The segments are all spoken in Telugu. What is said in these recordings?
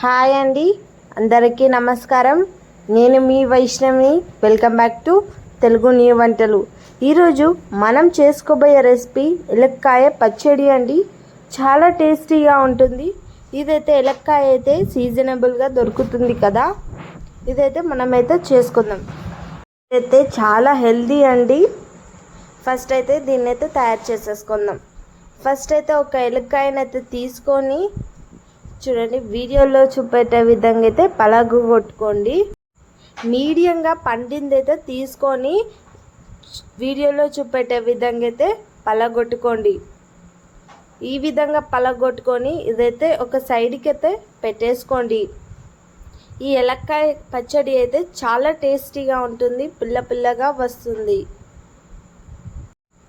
హాయ్ అండి. అందరికీ నమస్కారం. నేను మీ Vaishnavi. Welcome back to Telugu new వంటలు. ఈరోజు మనం చేసుకోబోయే రెసిపీ ఎలక్కాయ పచ్చడి అండి. చాలా టేస్టీగా ఉంటుంది. ఇదైతే ఎలక్కాయ అయితే సీజనబుల్గా దొరుకుతుంది కదా. ఇదైతే మనమైతే చేసుకుందాం. ఇదైతే చాలా హెల్దీ అండి. ఫస్ట్ అయితే దీన్ని అయితే తయారు చేసేసుకుందాం. ఫస్ట్ అయితే ఒక ఎలక్కాయనైతే తీసుకొని చూడండి వీడియోలో చూపెట్టే విధంగా అయితే పలగు కొట్టుకోండి. మీడియంగా పండింది అయితే తీసుకొని వీడియోలో చూపెట్టే విధంగా అయితే పలగొట్టుకోండి. ఈ విధంగా పలగొట్టుకొని ఇదైతే ఒక సైడ్కి అయితే పెట్టేసుకోండి. ఈ ఎలక్కాయ పచ్చడి అయితే చాలా టేస్టీగా ఉంటుంది పిల్ల పిల్లగా వస్తుంది.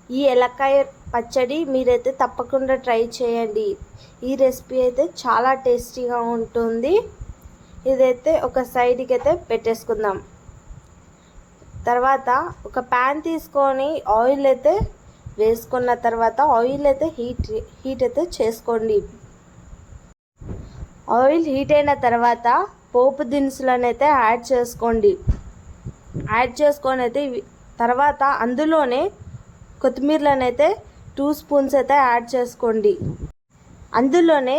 ఈ ఎలక్కాయ పచ్చడి మీరైతే తప్పకుండా ట్రై చేయండి. ఈ రెసిపీ అయితే చాలా టేస్టీగా ఉంటుంది. ఇదైతే ఒక సైడ్కి అయితే పెట్టేసుకుందాం. తర్వాత ఒక ప్యాన్ తీసుకొని ఆయిల్ అయితే వేసుకున్న తర్వాత ఆయిల్ అయితే హీట్ హీట్ అయితే చేసుకోండి. ఆయిల్ హీట్ అయిన తర్వాత పోపు దినుసులను అయితే యాడ్ చేసుకోండి. యాడ్ చేసుకొని అయితే తర్వాత అందులోనే కొత్తిమీరలను అయితే టూ స్పూన్స్ అయితే యాడ్ చేసుకోండి. అందులోనే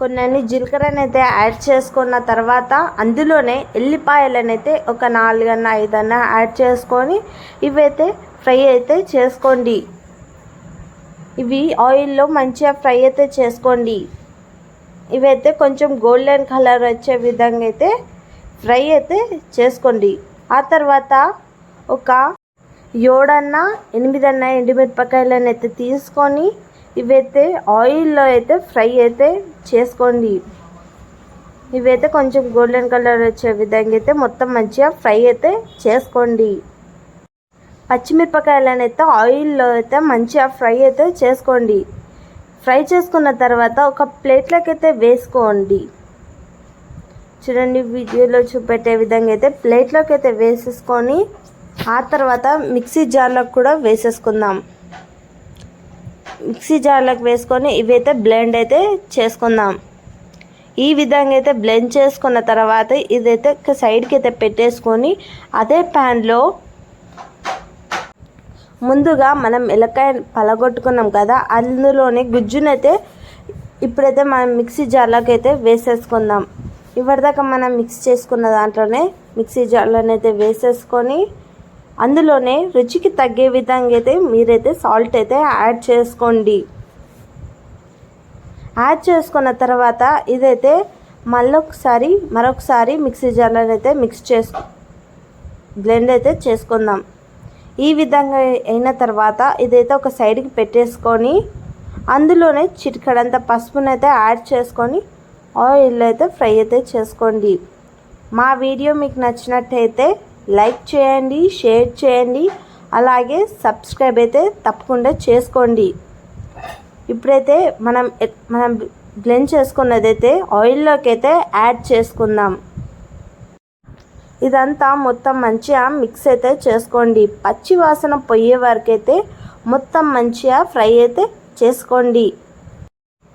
కొన్ని జీలకర్రనైతే యాడ్ చేసుకున్న తర్వాత అందులోనే ఎల్లిపాయలనైతే ఒక నాలుగన్న ఐదన్న యాడ్ చేసుకొని ఇవైతే ఫ్రై అయితే చేసుకోండి. ఇవి ఆయిల్లో మంచిగా ఫ్రై అయితే చేసుకోండి. ఇవైతే కొంచెం గోల్డెన్ కలర్ వచ్చే విధంగా అయితే ఫ్రై అయితే చేసుకోండి. ఆ తర్వాత ఒక ఏడన్నా ఎనిమిదన్నా ఎండుమిరపకాయలను అయితే తీసుకొని ఇవైతే ఆయిల్లో అయితే ఫ్రై అయితే చేసుకోండి. ఇవైతే కొంచెం గోల్డెన్ కలర్ వచ్చే విధంగా అయితే మొత్తం మంచిగా ఫ్రై అయితే చేసుకోండి. పచ్చిమిరపకాయలను అయితే ఆయిల్లో అయితే మంచిగా ఫ్రై అయితే చేసుకోండి. ఫ్రై చేసుకున్న తర్వాత ఒక ప్లేట్లోకి అయితే వేసుకోండి. చూడండి వీడియోలో చూపెట్టే విధంగా అయితే ప్లేట్లోకి అయితే వేసేసుకొని ఆ తర్వాత మిక్సీ జార్లకు కూడా వేసేసుకుందాం. మిక్సీ జార్లకు వేసుకొని ఇవైతే బ్లెండ్ అయితే చేసుకుందాం. ఈ విధంగా అయితే బ్లెండ్ చేసుకున్న తర్వాత ఇదైతే సైడ్కి అయితే పెట్టేసుకొని అదే ప్యాన్లో ముందుగా మనం ఎలక్కాయ పలగొట్టుకున్నాం కదా అందులోనే గుజ్జునైతే ఇప్పుడైతే మనం మిక్సీ జార్లోకి అయితే వేసేసుకుందాం. ఇప్పటిదాకా మనం మిక్స్ చేసుకున్న దాంట్లోనే మిక్సీ జార్లోనైతే వేసేసుకొని అందులోనే రుచికి తగ్గే విధంగా అయితే మీరైతే సాల్ట్ అయితే యాడ్ చేసుకోండి. యాడ్ చేసుకున్న తర్వాత ఇదైతే మళ్ళొకసారి మరొకసారి మిక్సీ జార్లో అయితే మిక్స్ చేసు బ్లెండ్ అయితే చేసుకుందాం. ఈ విధంగా అయిన తర్వాత ఇదైతే ఒక సైడ్కి పెట్టేసుకొని అందులోనే చిటికడంత పసుపునైతే యాడ్ చేసుకొని ఆయిల్ అయితే ఫ్రై అయితే చేసుకోండి. మా వీడియో మీకు నచ్చినట్టయితే లైక్ చేయండి షేర్ చేయండి. అలాగే సబ్స్క్రైబ్ అయితే తప్పకుండా చేసుకోండి. ఇప్పుడైతే మనం మనం బ్లెండ్ చేసుకున్నదైతే ఆయిల్లోకి అయితే యాడ్ చేసుకుందాం. ఇదంతా మొత్తం మంచిగా మిక్స్ అయితే చేసుకోండి. పచ్చి వాసన పోయే వరకు అయితే మొత్తం మంచిగా ఫ్రై అయితే చేసుకోండి.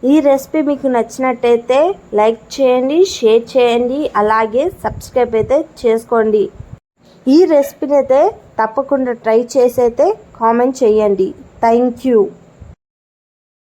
ఈ రెసిపీ మీకు నచ్చినట్టయితే లైక్ చేయండి షేర్ చేయండి. అలాగే సబ్స్క్రైబ్ అయితే చేసుకోండి. ఈ రెసిపీని అయితే తప్పకుండా ట్రై చేసి అయితే కామెంట్ చేయండి. Thank you.